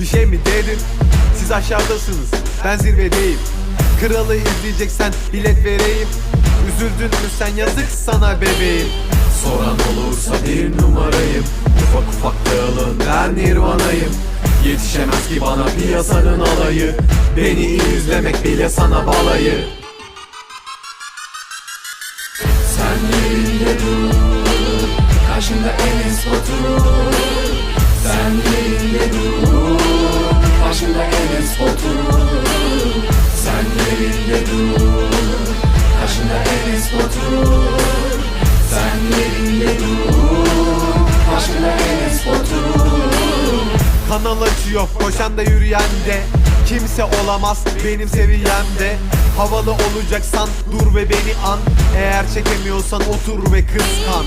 Bir şey mi dedim Siz aşağıdasınız ben zirvedeyim. Kralı izleyeceksen bilet vereyim. Üzüldün mü sen yazık sana bebeğim. Soran olursa bir numarayım. Ufak ufak dağılın ben nirvanayım. Yetişemez ki bana piyasanın alayı. Beni izlemek bile sana balayı. Sen yerinde dur yerinde dur. Karşında Enes Batur Sen yerinde dur. Karşında Enes Batur Kanal açıyor koşan da yürüyen de. Kimse olamaz benim seviyemde Havalı olacaksan dur ve beni an. Eğer çekemiyorsan otur ve kıskan